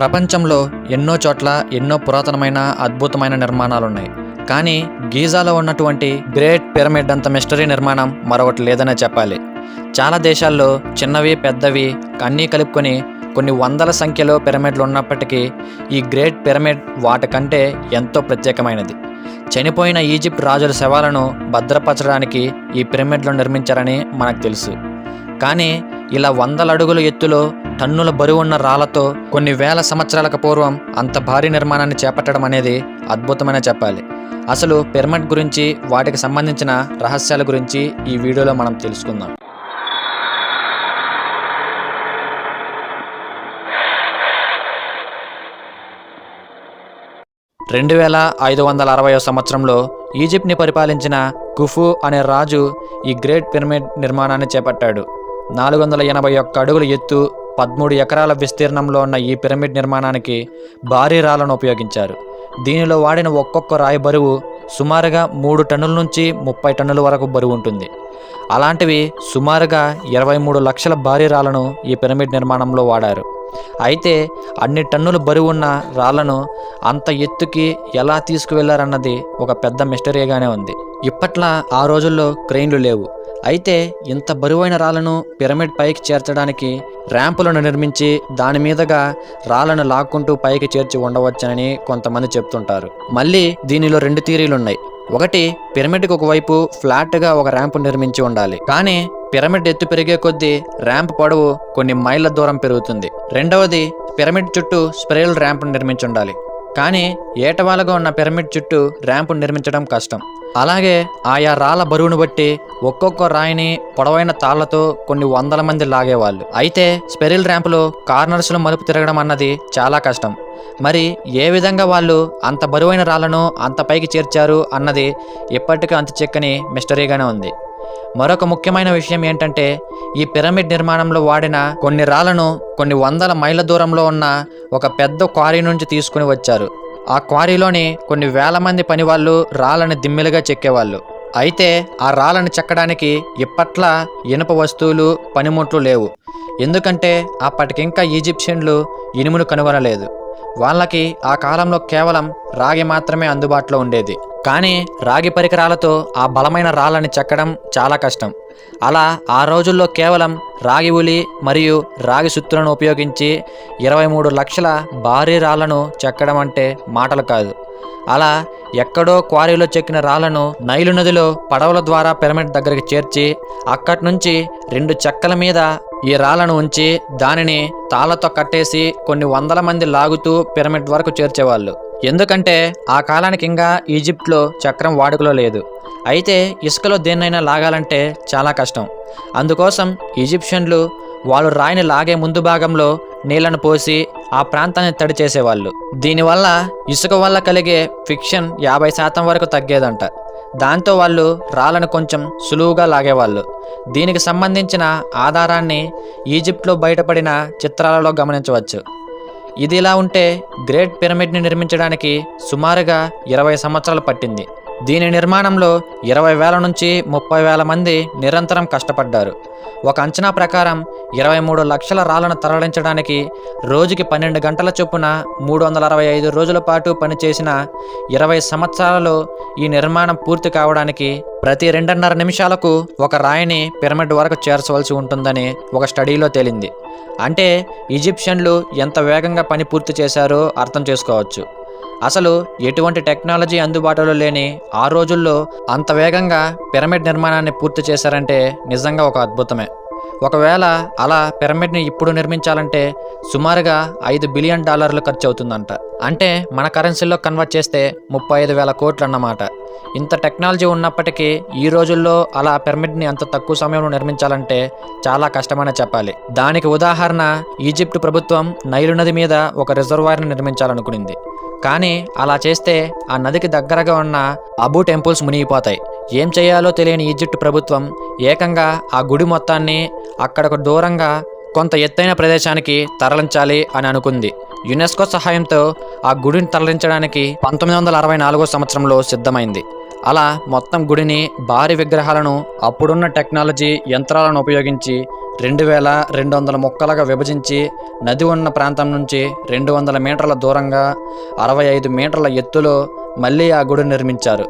ప్రపంచంలో ఎన్నో చోట్ల ఎన్నో పురాతనమైన అద్భుతమైన నిర్మాణాలు ఉన్నాయి కానీ గీజాలో ఉన్నటువంటి గ్రేట్ పిరమిడ్ అంత మిస్టరీ నిర్మాణం మరొకటి లేదనే చెప్పాలి. చాలా దేశాల్లో చిన్నవి పెద్దవి అన్నీ కలుపుకొని కొన్ని వందల సంఖ్యలో పిరమిడ్లు ఉన్నప్పటికీ ఈ గ్రేట్ పిరమిడ్ వాటికంటే ఎంతో ప్రత్యేకమైనది. చనిపోయిన ఈజిప్ట్ రాజుల శవాలను భద్రపరచడానికి ఈ పిరమిడ్లు నిర్మించారని మనకు తెలుసు. కానీ ఇలా వందల అడుగుల ఎత్తులో టన్నుల బరువున్న రాళ్ళతో కొన్ని వేల సంవత్సరాలకు పూర్వం అంత భారీ నిర్మాణాన్ని చేపట్టడం అనేది అద్భుతమైన చెప్పాలి. అసలు పిరమిడ్ గురించి వాటికి సంబంధించిన రహస్యాల గురించి ఈ వీడియోలో మనం తెలుసుకుందాం. రెండు వేల ఐదు వందల అరవయో సంవత్సరంలో ఈజిప్ట్ని పరిపాలించిన కుఫు అనే రాజు ఈ గ్రేట్ పిరమిడ్ నిర్మాణాన్ని చేపట్టాడు. నాలుగు వందల ఎనభై ఒక్క అడుగుల ఎత్తు పదమూడు ఎకరాల విస్తీర్ణంలో ఉన్న ఈ పిరమిడ్ నిర్మాణానికి భారీ రాళ్ళను ఉపయోగించారు. దీనిలో వాడిన ఒక్కొక్క రాయి బరువు సుమారుగా మూడు టన్నుల నుంచి ముప్పై టన్నుల వరకు బరువు ఉంటుంది. అలాంటివి సుమారుగా ఇరవై మూడు లక్షల భారీ రాళ్ళను ఈ పిరమిడ్ నిర్మాణంలో వాడారు. అయితే అన్ని టన్నులు బరువు ఉన్న రాళ్ళను అంత ఎత్తుకి ఎలా తీసుకువెళ్ళారన్నది ఒక పెద్ద మిస్టరీగానే ఉంది. ఇప్పట్లా ఆ రోజుల్లో క్రెయిన్లు లేవు. అయితే ఇంత బరువైన రాళ్ళను పిరమిడ్ పైకి చేర్చడానికి ర్యాంపులను నిర్మించి దాని మీదుగా రాళ్ళను లాక్కుంటూ పైకి చేర్చి ఉండవచ్చని కొంతమంది చెప్తుంటారు. మళ్ళీ దీనిలో రెండు థీరీలున్నాయి ఒకటి పిరమిడ్కి ఒకవైపు ఫ్లాట్గా ఒక ర్యాంపు నిర్మించి ఉండాలి. కానీ పిరమిడ్ ఎత్తు పెరిగే కొద్దీ ర్యాంప్ పొడవు కొన్ని మైళ్ళ దూరం పెరుగుతుంది. రెండవది పిరమిడ్ చుట్టూ స్ప్రేల్ ర్యాంప్ నిర్మించి ఉండాలి. కానీ ఏటవాలుగా ఉన్న పిరమిడ్ చుట్టూ ర్యాంపు నిర్మించడం కష్టం. అలాగే ఆయా రాళ్ళ బరువును బట్టి ఒక్కొక్క రాయిని పొడవైన తాళ్ళతో కొన్ని వందల మంది లాగేవాళ్ళు. అయితే స్పెరిల్ ర్యాంపులో కార్నర్స్లో మలుపు తిరగడం అన్నది చాలా కష్టం. మరి ఏ విధంగా వాళ్ళు అంత బరువైన రాళ్ళను అంత పైకి చేర్చారు అన్నది ఇప్పటికీ అంత చెక్కని మిస్టరీగానే ఉంది. మరొక ముఖ్యమైన విషయం ఏంటంటే ఈ పిరమిడ్ నిర్మాణంలో వాడిన కొన్ని రాళ్ళను కొన్ని వందల మైళ్ళ దూరంలో ఉన్న ఒక పెద్ద క్వారీ నుంచి తీసుకుని వచ్చారు. ఆ క్వారీలోని కొన్ని వేల మంది పనివాళ్ళు రాళ్ళని దిమ్మెలుగా చెక్కేవాళ్ళు. అయితే ఆ రాళ్ళని చెక్కడానికి ఇప్పట్లా ఇనుప వస్తువులు పనిముట్లు లేవు. ఎందుకంటే అప్పటికింకా ఈజిప్షియన్లు ఇనుమును కనుగొనలేదు. వాళ్ళకి ఆ కాలంలో కేవలం రాగి మాత్రమే అందుబాటులో ఉండేది. కానీ రాగి పరికరాలతో ఆ బలమైన రాళ్ళని చెక్కడం చాలా కష్టం. అలా ఆ రోజుల్లో కేవలం రాగి ఉలి మరియు రాగి సుత్తులను ఉపయోగించి ఇరవై మూడు లక్షల భారీ రాళ్ళను చెక్కడం అంటే మాటలు కాదు. అలా ఎక్కడో క్వారీలో చెక్కిన రాళ్ళను నైలు నదిలో పడవల ద్వారా పిరమిడ్ దగ్గరికి చేర్చి అక్కడి నుంచి రెండు చెక్కల మీద ఈ రాళ్ళను ఉంచి దానిని తాళ్ళతో కట్టేసి కొన్ని వందల మంది లాగుతూ పిరమిడ్ వరకు చేర్చేవాళ్ళు. ఎందుకంటే ఆ కాలానికి ఇంకా ఈజిప్ట్లో చక్రం వాడుకలో లేదు. అయితే ఇసుకలో దేన్నైనా లాగాలంటే చాలా కష్టం. అందుకోసం ఈజిప్షియన్లు వాళ్ళు రాయిని లాగే ముందు భాగంలో నీళ్ళను పోసి ఆ ప్రాంతాన్ని తడి చేసేవాళ్ళు. దీనివల్ల ఇసుక వల్ల కలిగే ఫిక్షన్ యాభై శాతం వరకు తగ్గేదంట. దాంతో వాళ్ళు రాళ్ళను కొంచెం సులువుగా లాగేవాళ్ళు. దీనికి సంబంధించిన ఆధారాన్ని ఈజిప్ట్లో బయటపడిన చిత్రాలలో గమనించవచ్చు. ఇది ఇలా ఉంటే గ్రేట్ పిరమిడ్ని నిర్మించడానికి సుమారుగా ఇరవై సంవత్సరాలు పట్టింది. దీని నిర్మాణంలో ఇరవై వేల నుంచి ముప్పై వేల మంది నిరంతరం కష్టపడ్డారు. ఒక అంచనా ప్రకారం ఇరవై మూడు లక్షల రాళ్ళను తరలించడానికి రోజుకి పన్నెండు గంటల చొప్పున మూడు వందల అరవై ఐదు రోజుల పాటు పనిచేసిన ఇరవై సంవత్సరాలలో ఈ నిర్మాణం పూర్తి కావడానికి ప్రతి రెండున్నర నిమిషాలకు ఒక రాయిని పిరమిడ్ వరకు చేర్చవలసి ఉంటుందని ఒక స్టడీలో తేలింది. అంటే ఈజిప్షియన్లు ఎంత వేగంగా పని పూర్తి చేశారో అర్థం చేసుకోవచ్చు. అసలు ఎటువంటి టెక్నాలజీ అందుబాటులో లేని ఆ రోజుల్లో అంత వేగంగా పిరమిడ్ నిర్మాణాన్ని పూర్తి చేశారంటే నిజంగా ఒక అద్భుతమే. ఒకవేళ అలా పిరమిడ్ని ఇప్పుడు నిర్మించాలంటే సుమారుగా ఐదు బిలియన్ డాలర్లు ఖర్చు అవుతుందంట అంటే మన కరెన్సీలో కన్వర్ట్ చేస్తే ముప్పై ఐదు వేల కోట్లు అన్నమాట ఇంత టెక్నాలజీ ఉన్నప్పటికీ ఈ రోజుల్లో అలా పిరమిడ్ని అంత తక్కువ సమయంలో నిర్మించాలంటే చాలా కష్టమనే చెప్పాలి. దానికి ఉదాహరణ ఈజిప్ట్ ప్రభుత్వం నైలు నది మీద ఒక రిజర్వాయర్ని నిర్మించాలనుకునింది. కానీ అలా చేస్తే ఆ నదికి దగ్గరగా ఉన్న అబు టెంపుల్స్ మునిగిపోతాయి. ఏం చేయాలో తెలియని ఈజిప్ట్ ప్రభుత్వం ఏకంగా ఆ గుడి మొత్తాన్ని అక్కడకు దూరంగా కొంత ఎత్తైన ప్రదేశానికి తరలించాలి అని అనుకుంది. యునెస్కో సహాయంతో ఆ గుడిని తరలించడానికి పంతొమ్మిది వందల అరవై నాలుగో సంవత్సరంలో సిద్ధమైంది. అలా మొత్తం గుడిని భారీ విగ్రహాలను అప్పుడున్న టెక్నాలజీ యంత్రాలను ఉపయోగించి రెండు వేల రెండు వందల ముక్కలుగా విభజించి నది ఉన్న ప్రాంతం నుంచి రెండు వందల మీటర్ల దూరంగా అరవై ఐదు మీటర్ల ఎత్తులో మళ్ళీ ఆ గుడి నిర్మించారు.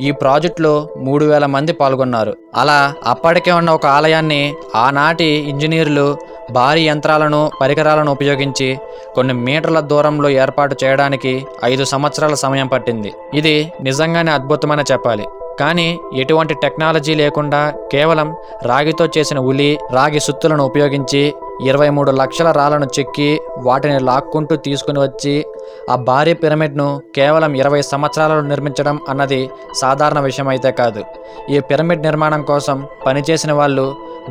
ఈ ప్రాజెక్టులో మూడు వేల మంది పాల్గొన్నారు. అలా అప్పటికే ఉన్న ఒక ఆలయాన్ని ఆనాటి ఇంజనీర్లు భారీ యంత్రాలను పరికరాలను ఉపయోగించి కొన్ని మీటర్ల దూరంలో ఏర్పాటు చేయడానికి ఐదు సంవత్సరాల సమయం పట్టింది. ఇది నిజంగానే అద్భుతమని చెప్పాలి. కానీ ఎటువంటి టెక్నాలజీ లేకుండా కేవలం రాగితో చేసిన ఉలి రాగి సుత్తులను ఉపయోగించి ఇరవై మూడు లక్షల రాళ్ళను చెక్కి వాటిని లాక్కుంటూ తీసుకుని వచ్చి ఆ భారీ పిరమిడ్ను కేవలం ఇరవై సంవత్సరాలలో నిర్మించడం అన్నది సాధారణ విషయం అయితే కాదు. ఈ పిరమిడ్ నిర్మాణం కోసం పనిచేసిన వాళ్ళు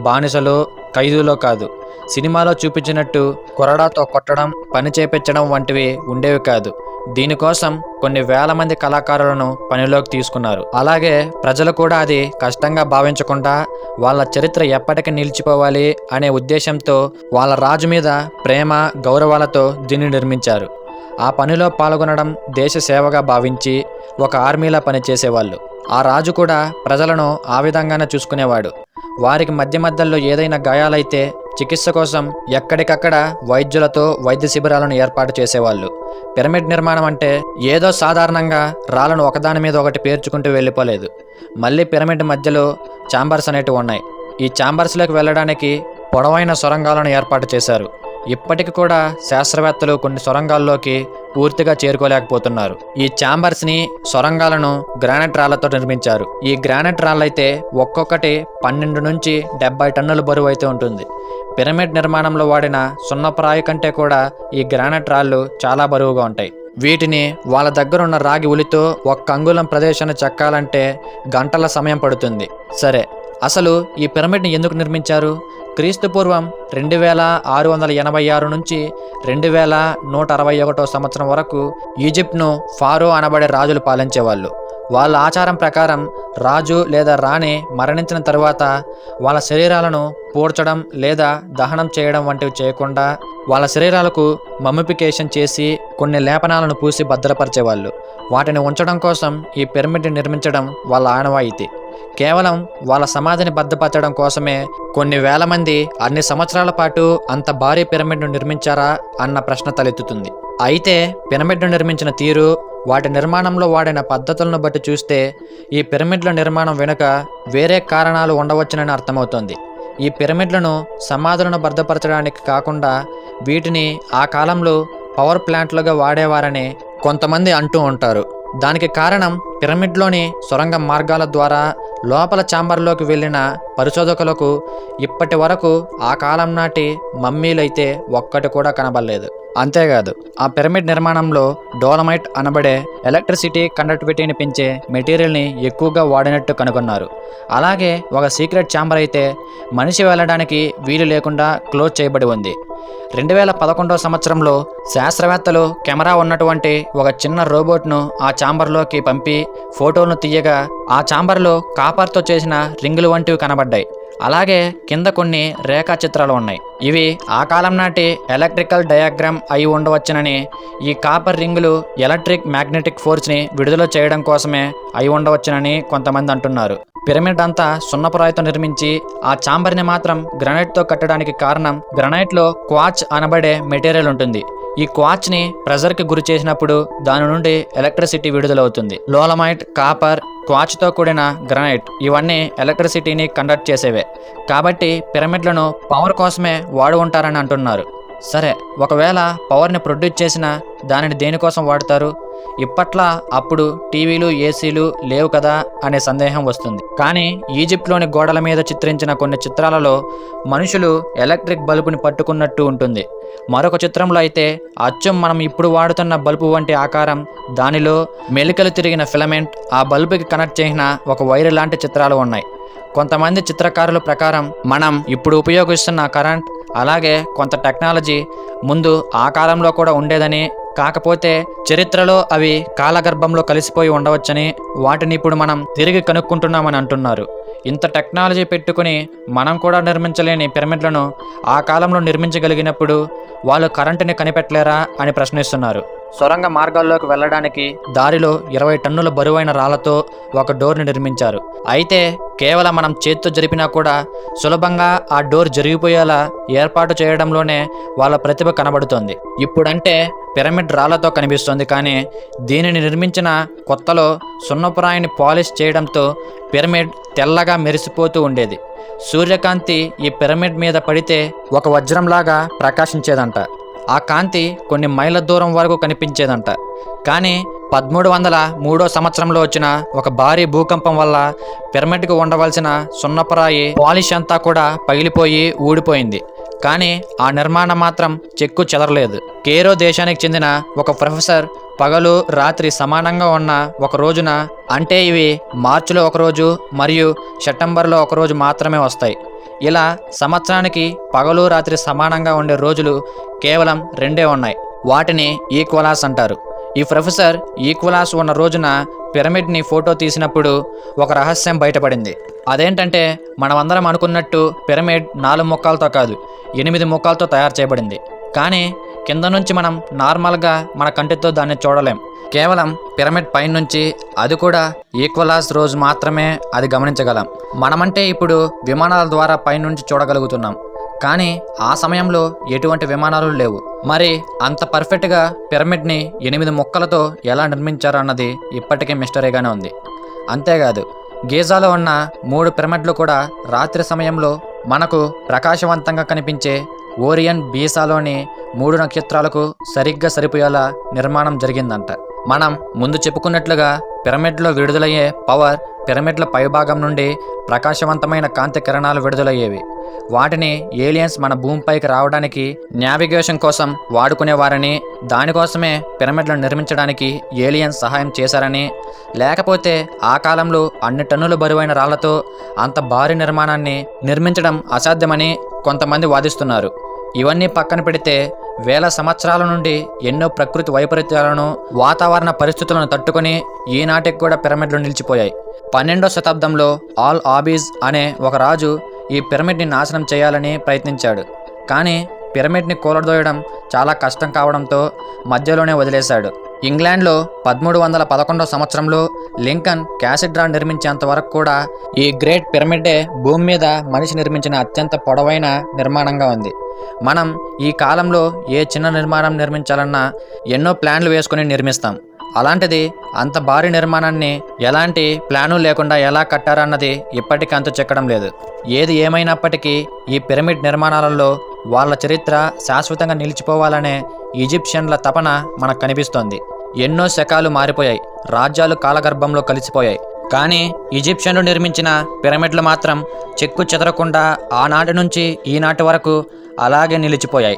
బానిసలు ఖైదీలో కాదు. సినిమాలో చూపించినట్టు కొరడాతో కొట్టడం పని చేపించడం వంటివి ఉండేవి కాదు. దీనికోసం కొన్ని వేల మంది కళాకారులను పనిలోకి తీసుకున్నారు. అలాగే ప్రజలు కూడా అది కష్టంగా భావించకుండా వాళ్ళ చరిత్ర ఎప్పటికీ నిలిచిపోవాలి అనే ఉద్దేశంతో వాళ్ళ రాజు మీద ప్రేమ గౌరవాలతో దీన్ని నిర్మించారు. ఆ పనిలో పాల్గొనడం దేశ సేవగా భావించి ఒక ఆర్మీలా పనిచేసేవాళ్ళు. ఆ రాజు కూడా ప్రజలను ఆ విధంగానే చూసుకునేవాడు. వారికి మధ్య మధ్యలో ఏదైనా గాయాలైతే చికిత్స కోసం ఎక్కడికక్కడ వైద్యులతో వైద్య శిబిరాలను ఏర్పాటు చేసేవాళ్ళు. పిరమిడ్ నిర్మాణం అంటే ఏదో సాధారణంగా రాళ్ళను ఒకదాని మీద ఒకటి పేర్చుకుంటూ వెళ్ళిపోలేదు. మళ్ళీ పిరమిడ్ మధ్యలో ఛాంబర్స్ అనేటివి ఉన్నాయి. ఈ ఛాంబర్స్లోకి వెళ్ళడానికి పొడవైన సొరంగాలను ఏర్పాటు చేశారు. ఇప్పటికి కూడా శాస్త్రవేత్తలు కొన్ని సొరంగాల్లోకి పూర్తిగా చేరుకోలేకపోతున్నారు. ఈ ఛాంబర్స్ని సొరంగాలను గ్రానైట్ రాళ్ళతో నిర్మించారు. ఈ గ్రానైట్ రాళ్ళైతే ఒక్కొక్కటి పన్నెండు నుంచి డెబ్బై టన్నుల బరువు అయితే ఉంటుంది. పిరమిడ్ నిర్మాణంలో వాడిన సున్నప్రాయి కంటే కూడా ఈ గ్రానైట్ రాళ్ళు చాలా బరువుగా ఉంటాయి. వీటిని వాళ్ళ దగ్గర ఉన్న రాగి ఉలితో ఒక్క అంగుళం ప్రదేశాన్ని చెక్కాలంటే గంటల సమయం పడుతుంది. సరే అసలు ఈ పిరమిడ్ని ఎందుకు నిర్మించారు? క్రీస్తుపూర్వం రెండు వేల ఆరు వందల ఎనభై ఆరు నుంచి రెండు వేల నూట అరవై ఒకటో సంవత్సరం వరకు ఈజిప్ట్ను ఫారో అనబడే రాజులు పాలించేవాళ్ళు. వాళ్ళ ఆచారం ప్రకారం రాజు లేదా రాణి మరణించిన తరువాత వాళ్ళ శరీరాలను పూడ్చడం లేదా దహనం చేయడం వంటివి చేయకుండా వాళ్ళ శరీరాలకు మమ్మిఫికేషన్ చేసి కొన్ని లేపనాలను పూసి భద్రపరిచేవాళ్ళు. వాటిని ఉంచడం కోసం ఈ పిరమిడ్ని నిర్మించడం వాళ్ళ ఆనవాయితీ. కేవలం వాళ్ళ సమాధిని భద్రపరచడం కోసమే కొన్ని వేల మంది అన్ని సంవత్సరాల పాటు అంత భారీ పిరమిడ్ను నిర్మించారా అన్న ప్రశ్న తలెత్తుతుంది. అయితే పిరమిడ్ను నిర్మించిన తీరు వాటి నిర్మాణంలో వాడిన పద్ధతులను బట్టి చూస్తే ఈ పిరమిడ్ల నిర్మాణం వెనుక వేరే కారణాలు ఉండవచ్చునని అర్థమవుతోంది. ఈ పిరమిడ్లను సమాధులను భద్రపరచడానికి కాకుండా వీటిని ఆ కాలంలో పవర్ ప్లాంట్లుగా వాడేవారని కొంతమంది అంటూ ఉంటారు. దానికి కారణం పిరమిడ్లోని సొరంగ మార్గాల ద్వారా లోపల చాంబర్లోకి వెళ్ళిన పరిశోధకులకు ఇప్పటి వరకు ఆ కాలం నాటి మమ్మీలైతే ఒక్కటి కూడా కనబడలేదు. అంతేకాదు ఆ పిరమిడ్ నిర్మాణంలో డోలమైట్ అనబడే ఎలక్ట్రిసిటీ కండక్టివిటీని పెంచే మెటీరియల్ని ఎక్కువగా వాడినట్టు కనుగొన్నారు. అలాగే ఒక సీక్రెట్ ఛాంబర్ అయితే మనిషి వెళ్ళడానికి వీలు లేకుండా క్లోజ్ చేయబడి ఉంది. రెండు వేల పదకొండో సంవత్సరంలో శాస్త్రవేత్తలు కెమెరా ఉన్నటువంటి ఒక చిన్న రోబోట్ను ఆ ఛాంబర్లోకి పంపి ఫోటోలను తీయగా ఆ ఛాంబర్లో కాపర్తో చేసిన రింగులు వంటివి కనబడ్డాయి. అలాగే కింద కొన్ని రేఖా చిత్రాలు ఉన్నాయి. ఇవి ఆ కాలం నాటి ఎలక్ట్రికల్ డయాగ్రామ్ అయి ఉండవచ్చునని ఈ కాపర్ రింగులు ఎలక్ట్రిక్ మ్యాగ్నెటిక్ ఫోర్స్ని విడుదల చేయడం కోసమే అయి ఉండవచ్చునని కొంతమంది అంటున్నారు. పిరమిడ్ అంతా సున్నపురాయితో నిర్మించి ఆ చాంబర్ని మాత్రం గ్రనైట్తో కట్టడానికి కారణం గ్రనైట్లో క్వాచ్ అనబడే మెటీరియల్ ఉంటుంది. ఈ క్వాచ్ని ప్రెజర్కి గురి చేసినప్పుడు దాని నుండి ఎలక్ట్రిసిటీ విడుదలవుతుంది. లోలమైట్ కాపర్ క్వాచ్తో కూడిన గ్రనైట్ ఇవన్నీ ఎలక్ట్రిసిటీని కండక్ట్ చేసేవే. కాబట్టి పిరమిడ్లను పవర్ కోసమే వాడు ఉంటారని అంటున్నారు. సరే ఒకవేళ పవర్ని ప్రొడ్యూస్ చేసిన దానిని దేనికోసం వాడతారు? ఇప్పట్లా అప్పుడు టీవీలు ఏసీలు లేవు కదా అనే సందేహం వస్తుంది. కానీ ఈజిప్ట్లోని గోడల మీద చిత్రించిన కొన్ని చిత్రాలలో మనుషులు ఎలక్ట్రిక్ బల్బుని పట్టుకున్నట్టు ఉంటుంది. మరొక చిత్రంలో అయితే అచ్చం మనం ఇప్పుడు వాడుతున్న బల్బు వంటి ఆకారం దానిలో మెలికలు తిరిగిన ఫిలమెంట్ ఆ బల్బుకి కనెక్ట్ చేసిన ఒక వైర్ లాంటి చిత్రాలు ఉన్నాయి. కొంతమంది చిత్రకారుల ప్రకారం మనం ఇప్పుడు ఉపయోగిస్తున్న కరెంట్ అలాగే కొంత టెక్నాలజీ ముందు ఆ కాలంలో కూడా ఉండేదని కాకపోతే చరిత్రలో అవి కాలగర్భంలో కలిసిపోయి ఉండవచ్చని వాటిని ఇప్పుడు మనం తిరిగి కనుక్కుంటున్నామని అంటున్నారు. ఇంత టెక్నాలజీ పెట్టుకుని మనం కూడా నిర్మించలేని పిరమిడ్లను ఆ కాలంలో నిర్మించగలిగినప్పుడు వాళ్ళు కరెంటుని కనిపెట్టలేరా అని ప్రశ్నిస్తున్నారు. సొరంగ మార్గాల్లోకి వెళ్ళడానికి దారిలో ఇరవై టన్నుల బరువైన రాళ్ళతో ఒక డోర్ని నిర్మించారు. అయితే కేవలం మనం చేత్తో జరిపినా కూడా సులభంగా ఆ డోర్ జరిగిపోయేలా ఏర్పాటు చేయడంలోనే వాళ్ళ ప్రతిభ కనబడుతోంది. ఇప్పుడంటే పిరమిడ్ రాళ్ళతో కనిపిస్తుంది కానీ దీనిని నిర్మించిన కొత్తలో సున్నపురాయిని పాలిష్ చేయడంతో పిరమిడ్ తెల్లగా మెరిసిపోతూ ఉండేది. సూర్యకాంతి ఈ పిరమిడ్ మీద పడితే ఒక వజ్రంలాగా ప్రకాశించేదంట. ఆ కాంతి కొన్ని మైళ్ళ దూరం వరకు కనిపించేదంట. కానీ పదమూడు వందల మూడో సంవత్సరంలో వచ్చిన ఒక భారీ భూకంపం వల్ల పిరమిడ్కు ఉండవలసిన సున్నపరాయి పాలిష్ అంతా కూడా పగిలిపోయి ఊడిపోయింది. కానీ ఆ నిర్మాణం మాత్రం చెక్కు చెదరలేదు. కేరో దేశానికి చెందిన ఒక ప్రొఫెసర్ పగలు రాత్రి సమానంగా ఉన్న ఒక రోజున అంటే ఇవి మార్చిలో ఒక రోజు మరియు సెప్టెంబర్లో ఒక రోజు మాత్రమే వస్తాయి. ఇలా సంవత్సరానికి పగలు రాత్రి సమానంగా ఉండే రోజులు కేవలం రెండే ఉన్నాయి. వాటిని ఈక్వలాస్ అంటారు. ఈ ప్రొఫెసర్ ఈక్వలాస్ ఉన్న రోజున పిరమిడ్ని ఫోటో తీసినప్పుడు ఒక రహస్యం బయటపడింది. అదేంటంటే మనమందరం అనుకున్నట్టు పిరమిడ్ నాలుగు ముక్కలతో కాదు ఎనిమిది ముక్కలతో తయారు చేయబడింది. కానీ కింద నుంచి మనం నార్మల్గా మన కంటితో దాన్ని చూడలేం. కేవలం పిరమిడ్ పై నుంచి అది కూడా ఈక్వలాస్ రోజు మాత్రమే అది గమనించగలం. మనమంటే ఇప్పుడు విమానాల ద్వారా పైనుంచి చూడగలుగుతున్నాం. కానీ ఆ సమయంలో ఎటువంటి విమానాలు లేవు. మరి అంత పర్ఫెక్ట్గా పిరమిడ్ని ఎనిమిది ముక్కలతో ఎలా నిర్మించారు అన్నది ఇప్పటికీ మిస్టరీగానే ఉంది. అంతేకాదు గీజాలో ఉన్న మూడు పిరమిడ్లు కూడా రాత్రి సమయంలో మనకు ప్రకాశవంతంగా కనిపించే ఓరియన్ బీసాలోని మూడు నక్షత్రాలకు సరిగ్గా సరిపోయేలా నిర్మాణం జరిగిందంట. మనం ముందు చెప్పుకున్నట్లుగా పిరమిడ్లో విడుదలయ్యే పవర్ పిరమిడ్ల పైభాగం నుండి ప్రకాశవంతమైన కాంతి కిరణాలు విడుదలయ్యేవి. వాటిని ఏలియన్స్ మన భూమిపైకి రావడానికి నావిగేషన్ కోసం వాడుకునేవారని దానికోసమే పిరమిడ్లను నిర్మించడానికి ఏలియన్స్ సహాయం చేశారని లేకపోతే ఆ కాలంలో అన్ని టన్నుల బరువైన రాళ్ళతో అంత భారీ నిర్మాణాన్ని నిర్మించడం అసాధ్యమని కొంతమంది వాదిస్తున్నారు. ఇవన్నీ పక్కన పెడితే వేల సంవత్సరాల నుండి ఎన్నో ప్రకృతి వైపరీత్యాలను వాతావరణ పరిస్థితులను తట్టుకొని ఈనాటికి కూడా పిరమిడ్లు నిలిచిపోయాయి. పన్నెండో శతాబ్దంలో ఆల్ ఆబీజ్ అనే ఒక రాజు ఈ పిరమిడ్ని నాశనం చేయాలని ప్రయత్నించాడు. కానీ పిరమిడ్ని కూలదోయడం చాలా కష్టం కావడంతో మధ్యలోనే వదిలేశాడు. ఇంగ్లాండ్లో పదమూడు వందల పదకొండో సంవత్సరంలో లింకన్ క్యాసిడ్రా నిర్మించేంత వరకు కూడా ఈ గ్రేట్ పిరమిడే భూమి మీద మనిషి నిర్మించిన అత్యంత పొడవైన నిర్మాణంగా ఉంది. మనం ఈ కాలంలో ఏ చిన్న నిర్మాణం నిర్మించాలన్నా ఎన్నో ప్లాన్లు వేసుకుని నిర్మిస్తాం. అలాంటిది అంత భారీ నిర్మాణాన్ని ఎలాంటి ప్లాను లేకుండా ఎలా కట్టారన్నది ఇప్పటికీ అంతు చెక్కడం లేదు. ఏది ఏమైనప్పటికీ ఈ పిరమిడ్ నిర్మాణాలలో వాళ్ళ చరిత్ర శాశ్వతంగా నిలిచిపోవాలనే ఈజిప్షియన్ల తపన మనకు కనిపిస్తోంది. ఎన్నో శకాలు మారిపోయాయి. రాజ్యాలు కాలగర్భంలో కలిసిపోయాయి. కానీ ఈజిప్షియన్లు నిర్మించిన పిరమిడ్లు మాత్రం చెక్కు చెదరకుండా ఆనాటి నుంచి ఈనాటి వరకు అలాగే నిలిచిపోయాయి.